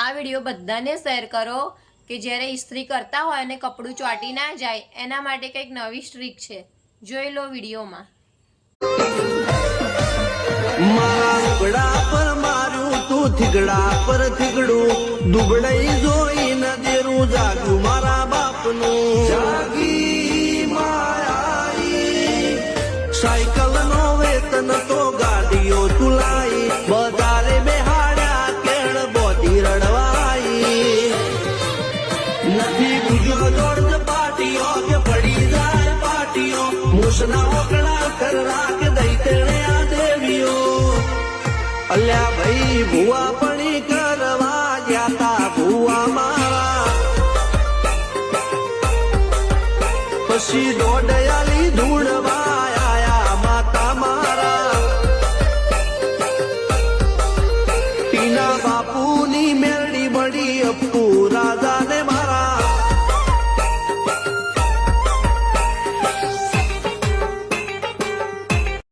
આ વીડિયો બધાને શેર કરો કે જ્યારે ઇસ્ત્રી કરતા હોય અને કપડું ચોંટી ના જાય, એના માટે કંઈક નવી સ્ટ્રીક છે. જોઈ લો વિડીયોમાં. મારા પર માર્યું તું થીગડા પર થીગડું, દુબળઈ જોઈ ન દેરું જાગ્યું મારા બાપનું. જાગી માયાઈ સાયકલ નો વેતન તો નથી દેવીઓ. અલ્યા ભાઈ, ભુવા પણી કરવા ગયા પછી દોડયાલી ધૂળવા આયા માતા મારા. ટીના બાપુની મેરડી બડી અપ્પુ